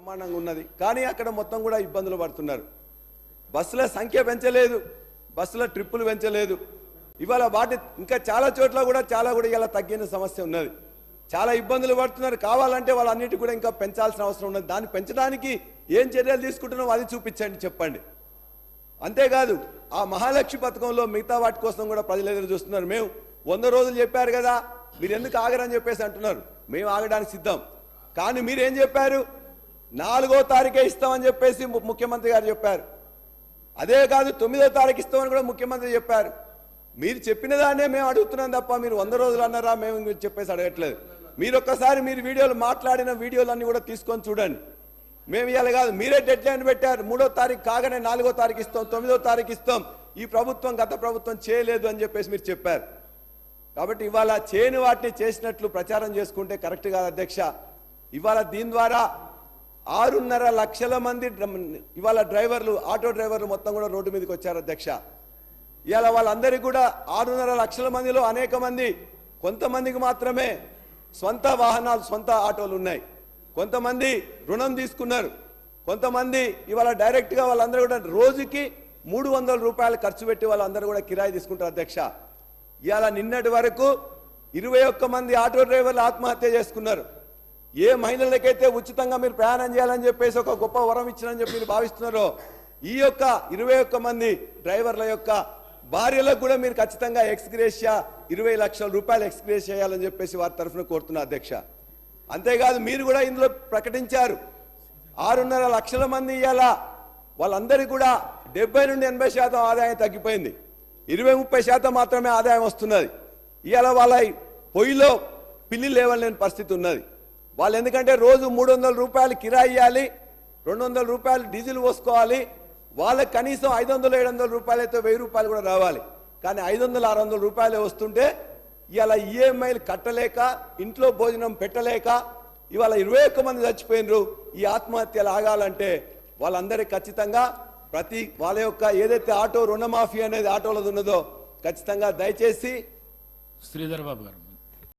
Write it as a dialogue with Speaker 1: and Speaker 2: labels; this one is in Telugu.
Speaker 1: బ్రహ్మాండంగా ఉన్నది. కానీ అక్కడ మొత్తం కూడా ఇబ్బందులు పడుతున్నారు. బస్సుల సంఖ్య పెంచలేదు. బస్సుల ట్రిప్పులు పెంచలేదు. ఇవాళ వాటి ఇంకా చాలా చోట్ల కూడా చాలా కూడా ఇలా తగ్గిన సమస్య ఉన్నది. చాలా ఇబ్బందులు పడుతున్నారు. కావాలంటే వాళ్ళన్నిటి కూడా ఇంకా పెంచాల్సిన అవసరం ఉన్నది. దాన్ని పెంచడానికి ఏం చర్యలు తీసుకుంటున్నామో అది చూపించండి చెప్పండి. అంతేకాదు ఆ మహాలక్ష్మి పథకంలో మిగతా వాటి కోసం కూడా ప్రజలు ఎదురు చూస్తున్నారు. మేము వంద రోజులు చెప్పారు కదా మీరు ఎందుకు ఆగరని చెప్పేసి అంటున్నారు. మేము ఆగడానికి సిద్ధం. కానీ మీరేం చెప్పారు? నాలుగో తారీఖే ఇస్తామని చెప్పేసి ముఖ్యమంత్రి గారు చెప్పారు. అదే కాదు తొమ్మిదో తారీఖు ఇస్తామని కూడా ముఖ్యమంత్రి చెప్పారు. మీరు చెప్పిన దాన్నే మేము అడుగుతున్నాం తప్ప మీరు వంద రోజులు అన్నారా మేము మీరు చెప్పేసి అడగట్లేదు. మీరు ఒక్కసారి మీరు వీడియోలు మాట్లాడిన వీడియోలు కూడా తీసుకొని చూడండి. మేము ఇవాళ కాదు మీరే డెడ్ లైన్ పెట్టారు. మూడో తారీఖు కాగానే నాలుగో తారీఖు ఇస్తాం తొమ్మిదో తారీఖు ఇస్తాం. ఈ ప్రభుత్వం గత ప్రభుత్వం చేయలేదు అని చెప్పేసి మీరు చెప్పారు. కాబట్టి ఇవాళ చేయని వాటిని చేసినట్లు ప్రచారం చేసుకుంటే కరెక్ట్ కాదు అధ్యక్ష. ఇవాళ దీని ద్వారా ఆరున్నర లక్షల మంది ఇవాళ డ్రైవర్లు ఆటో డ్రైవర్లు మొత్తం కూడా రోడ్డు మీదకి వచ్చారు అధ్యక్ష. ఇవాళ వాళ్ళందరికీ కూడా ఆరున్నర లక్షల మందిలో అనేక మంది కొంతమందికి మాత్రమే సొంత వాహనాలు సొంత ఆటోలు ఉన్నాయి. కొంతమంది రుణం తీసుకున్నారు. కొంతమంది ఇవాళ డైరెక్ట్గా వాళ్ళందరూ కూడా రోజుకి మూడు వందల రూపాయలు ఖర్చు పెట్టి వాళ్ళందరూ కూడా కిరాయి తీసుకుంటారు అధ్యక్ష. ఇవాళ నిన్నటి వరకు ఇరవై ఒక్క మంది ఆటో డ్రైవర్లు ఆత్మహత్య చేసుకున్నారు. ఏ మహిళలకైతే ఉచితంగా మీరు ప్రయాణం చేయాలని చెప్పేసి ఒక గొప్ప వరం ఇచ్చినని చెప్పి మీరు భావిస్తున్నారో ఈ యొక్క ఇరవై ఒక్క మంది డ్రైవర్ల యొక్క భార్యలకు కూడా మీరు ఖచ్చితంగా ఎక్స్గ్రేషియా ఇరవై లక్షల రూపాయలు ఎక్స్గ్రేస్ చేయాలని చెప్పేసి వారి తరఫున కోరుతున్నా అధ్యక్ష. అంతేకాదు మీరు కూడా ఇందులో ప్రకటించారు ఆరున్నర లక్షల మంది ఇవాళ వాళ్ళందరికీ కూడా డెబ్బై నుండి ఎనభై శాతం ఆదాయం తగ్గిపోయింది. ఇరవై ముప్పై శాతం మాత్రమే ఆదాయం వస్తున్నది. ఇవాళ వాళ్ళ పొయ్యిలో పిల్లి లేవలేని పరిస్థితి ఉన్నది. వాళ్ళు ఎందుకంటే రోజు మూడు వందల రూపాయలు కిరాయి ఇవ్వాలి రెండు వందల రూపాయలు డీజిల్ పోసుకోవాలి వాళ్ళకి కనీసం ఐదు వందలు ఏడు వందల రూపాయలు అయితే వెయ్యి రూపాయలు కూడా రావాలి. కానీ ఐదు వందలు ఆరు వందల రూపాయలే వస్తుంటే ఇవాళ ఈఎంఐలు కట్టలేక ఇంట్లో భోజనం పెట్టలేక ఇవాళ ఇరవై ఒక్క మంది చచ్చిపోయినరు. ఈ ఆత్మహత్యలు ఆగాలంటే వాళ్ళందరికీ ఖచ్చితంగా ప్రతి వాళ్ళ యొక్క ఏదైతే ఆటో రుణమాఫీ అనేది ఆటోలది ఉన్నదో ఖచ్చితంగా దయచేసి
Speaker 2: శ్రీధర్ బాబు గారు.